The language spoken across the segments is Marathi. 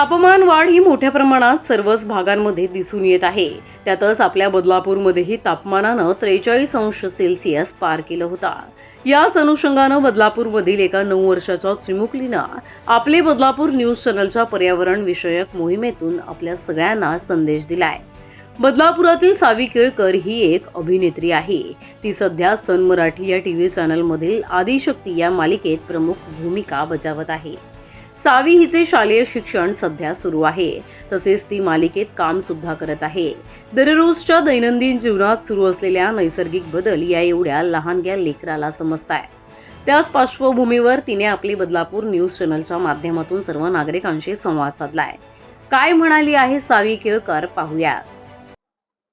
तापमान वाढ ही मोठ्या प्रमाणात सर्वच भागांमध्ये दिसून येत आहे. त्यातच आपल्या बदलापूरमध्येही तापमानानं त्रेचाळीस अंश सेल्सिअस पार केलं होता. याच अनुषंगानं बदलापूरमधील एका नऊ वर्षाच्या चिमुकलीनं आपले बदलापूर न्यूज चॅनलच्या पर्यावरण विषयक मोहिमेतून आपल्या सगळ्यांना संदेश दिलाय. बदलापुरातील सावी केळकर ही एक अभिनेत्री आहे. ती सध्या सन मराठी या टी व्ही चॅनलमधील आदिशक्ती या मालिकेत प्रमुख भूमिका बजावत आहे. सावी हिचे शालेय शिक्षण सध्या सुरू आहे. तसेच ती मालिकेत काम सुद्धा करत आहे. दररोजच्या दैनंदिन जीवनात सुरू असलेल्या नैसर्गिक बदल या एवढ्या लहानग्या लेकराला समजताय. त्याच पार्श्वभूमीवर तिने आपली बदलापूर न्यूज चॅनलच्या माध्यमातून सर्व नागरिकांशी संवाद साधलाय. काय म्हणाली आहे सावी केळकर पाहूया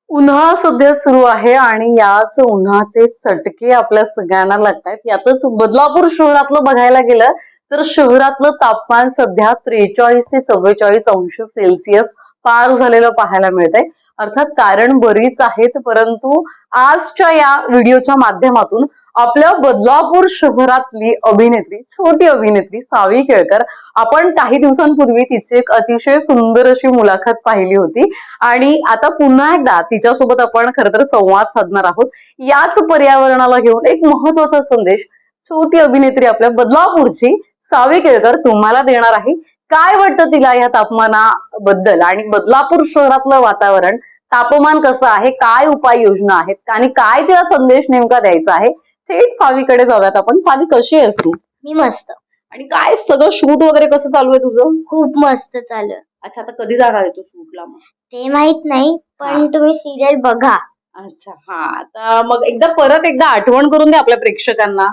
उन्हाळा सध्या सुरू आहे आणि याच उन्हाचे चटके आपल्या सगळ्यांना लागतात यातच बदलापूर शहरातलं बघायला गेलं तर शहरातलं तापमान सध्या त्रेचाळीस ते चव्वेचाळीस अंश सेल्सिअस पार झालेलं पाहायला मिळतंय. अर्थात कारण बरीच आहेत परंतु आजच्या या व्हिडिओच्या माध्यमातून आपल्या बदलापूर शहरातली अभिनेत्री छोटी अभिनेत्री सावी केळकर आपण काही दिवसांपूर्वी तिची एक अतिशय सुंदर अशी मुलाखत पाहिली होती. आणि आता पुन्हा एकदा तिच्यासोबत आपण खर तर संवाद साधणार आहोत. याच पर्यावरणाला घेऊन एक महत्त्वाचा संदेश छोटी अभिनेत्री आपल्या बदलापूरची सावी केळकर तुम्हाला देणार आहे. काय वाटतं तिला या तापमानाबद्दल? आणि बदलापूर शहरातलं वातावरण तापमान कसं आहे? काय उपाययोजना आहेत? आणि काय तिला संदेश नेमका द्यायचा आहे? थेट सावीकडे जाऊयात आपण. सावी कशी आहेस तू? मी मस्त. आणि काय सगळं शूट वगैरे कसं चालू आहे तुझं? खूप मस्त चालू आहे. अच्छा आता कधी जाणार आहे तू शूटला मग? ते माहीत नाही. पण तुम्ही सिरियल बघा. अच्छा हा. आता मग एकदा परत एकदा आठवण करून दे आपल्या प्रेक्षकांना.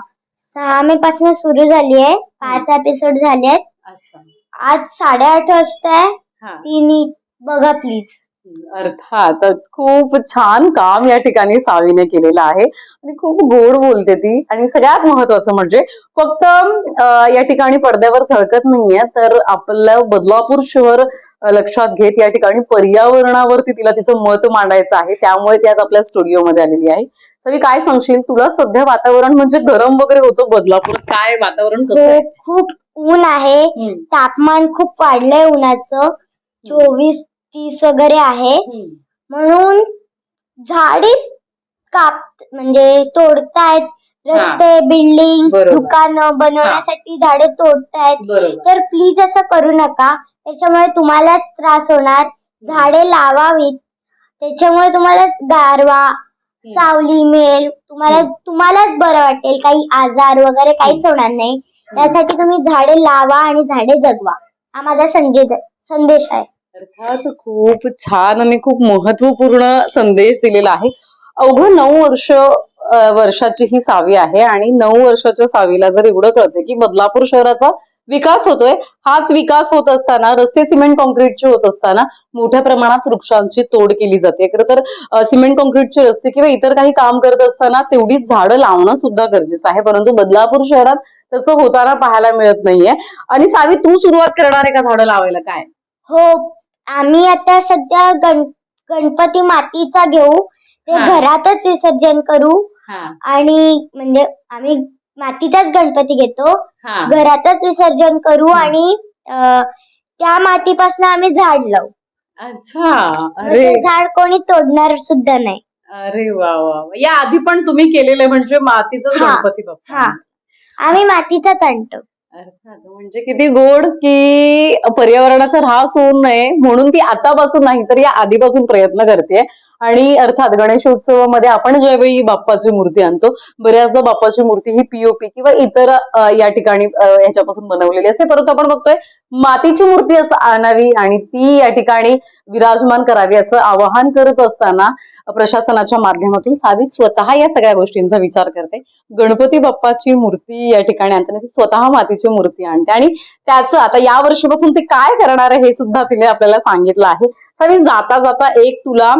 सहा मे पासून सुरू झाली आहे. पाच एपिसोड झाले आहेत. अच्छा. आज साडेआठ वाजता आहे हा. तिन्ही बघा प्लीज अर्थात खूप छान काम या ठिकाणी सावीने केलेलं आहे. आणि खूप गोड बोलते ती. आणि सगळ्यात महत्वाचं म्हणजे फक्त या ठिकाणी पडद्यावर झळकत नाहीये तर आपलं बदलापूर शहर लक्षात घेत या ठिकाणी पर्यावरणावरती तिला तिचं मत मांडायचं आहे. त्यामुळे ती आज आपल्या स्टुडिओमध्ये आलेली आहे. सवी काय सांगशील? तुला सध्या वातावरण म्हणजे गरम वगैरे होतं बदलापूरात काय वातावरण कसं आहे? खूप ऊन आहे. तापमान खूप वाढलंय उन्हाचं. चोवीस तीस वगैरे आहे. म्हणून झाडे काप म्हणजे तोडतायत रस्ते बिल्डिंग बरोबर. दुकानं बनवण्यासाठी झाडे तोडतायत. बरोबर. तर प्लीज असं करू नका. त्याच्यामुळे तुम्हालाच त्रास होणार. झाडे लावावीत. त्याच्यामुळे तुम्हाला गारवा सावली मिळेल. तुम्हाला तुम्हालाच बरं वाटेल. काही आजार वगैरे काहीच होणार नाही. त्यासाठी तुम्ही झाडे लावा आणि झाडे जगवा. हा माझा संदेश आहे. अर्थात खूप छान आणि खूप महत्त्वपूर्ण संदेश दिलेला आहे. अवघं नऊ वर्ष वर्षाची ही सावी आहे आणि नऊ वर्षाच्या सावीला जर एवढं कळतंय की बदलापूर शहराचा विकास होतोय हाच विकास होत असताना रस्ते सिमेंट कॉन्क्रीटचे होत असताना मोठ्या प्रमाणात वृक्षांची तोड केली जाते. खरं तर सिमेंट कॉन्क्रीटचे रस्ते किंवा इतर काही काम करत असताना तेवढीच झाडं लावणं सुद्धा गरजेचं आहे. परंतु बदलापूर शहरात तसं होताना पाहायला मिळत नाहीये. आणि सावी तू सुरुवात करणार आहे का झाडं लावायला? काय? हो आम्ही आता सध्या गण गणपती मातीचा घेऊ. ते हा. घरातच विसर्जन करू. आणि म्हणजे आम्ही मातीचाच गणपती घेतो. हा. घरातच विसर्जन करू आणि अं, त्या मातीपासून आम्ही झाड लावू. अच्छा. मग अरे. ते झाड कोणी तोडणार सुद्धा नाही. अरे वा वा वा. या आधी पण तुम्ही केलेलं आहे म्हणजे मातीचाच हा. गणपती बाप्पा. हा. आम्ही मातीचाच आणतो. अर्थात. म्हणजे किती गोड की पर्यावरणाचा ऱ्हास होऊ नये म्हणून ती आतापासून नाही तर या आधीपासून प्रयत्न करते आणि अर्थात गणेशोत्सवामध्ये आपण ज्यावेळी बाप्पाची मूर्ती आणतो बऱ्याचदा बाप्पाची मूर्ती ही पीओपी किंवा इतर या ठिकाणी अ, ह्याच्यापासून बनवलेली असते. परंतु आपण बघतोय मातीची मूर्ती असं आणावी आणि ती या ठिकाणी विराजमान करावी असं आवाहन करत असताना प्रशासनाच्या माध्यमातून सावी स्वतः या सगळ्या गोष्टींचा विचार करते. गणपती बाप्पाची मूर्ती या ठिकाणी आणताना ती स्वतः मातीची मूर्ती आणते. आणि त्याचं आता या वर्षीपासून ते काय करणार आहे हे सुद्धा तिने आपल्याला सांगितलं आहे. सावी जाता जाता एक तुला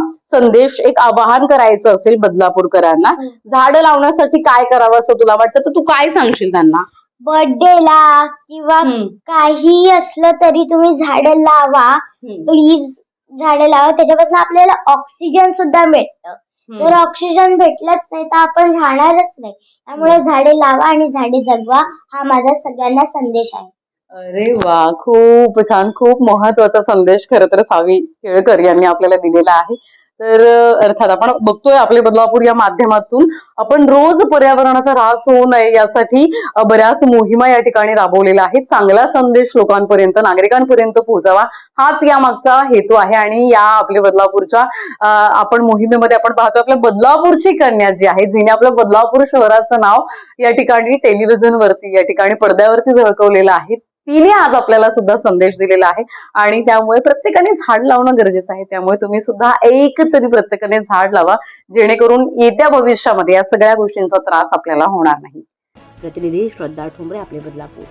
संदेश एक आवाहन करायचं असेल बदलापूरकरांना झाडं लावण्यासाठी काय करावं असं तुला वाटतं? तर तू काय सांगशील त्यांना? बर्थडेला किंवा हम्म. काही असलं तरी तुम्ही झाडं लावा. हम्म. प्लीज झाडं लावा. त्याच्यापासून आपल्याला ऑक्सिजन सुद्धा भेटतं. जर ऑक्सिजन भेटलंच नाही तर आपण राहणारच नाही. त्यामुळे झाडे लावा आणि झाडे जगवा. हा माझा सगळ्यांना संदेश आहे. अरे वा खूप छान खूप महत्त्वाचा संदेश खर तर सावी केळकर यांनी आपल्याला दिलेला आहे. तर अर्थात आपण बघतोय आपले बदलापूर या माध्यमातून आपण रोज पर्यावरणाचा ऱ्हास होऊ नये यासाठी बऱ्याच मोहिमा या ठिकाणी राबवलेल्या आहेत. चांगला संदेश लोकांपर्यंत नागरिकांपर्यंत पोहोचावा हाच या मागचा हेतू आहे. आणि या आपल्या बदलापूरच्या आपण मोहिमेमध्ये आपण पाहतो आपल्या बदलापूरची कन्या जी आहे जिने आपलं बदलापूर शहराचं नाव या ठिकाणी टेलिव्हिजन वरती या ठिकाणी पडद्यावरती झळकवलेलं आहे. तिने आज आपल्याला सुद्धा संदेश दिलेला आहे. आणि त्यामुळे प्रत्येकाने झाड लावणं गरजेचं आहे. त्यामुळे तुम्ही सुद्धा एक तरी प्रत्येकाने झाड लावा जेणेकरून येत्या भविष्यामध्ये या सगळ्या गोष्टींचा त्रास आपल्याला होणार नाही. प्रतिनिधी श्रद्धा ठोंबरे आपले बदलापूर.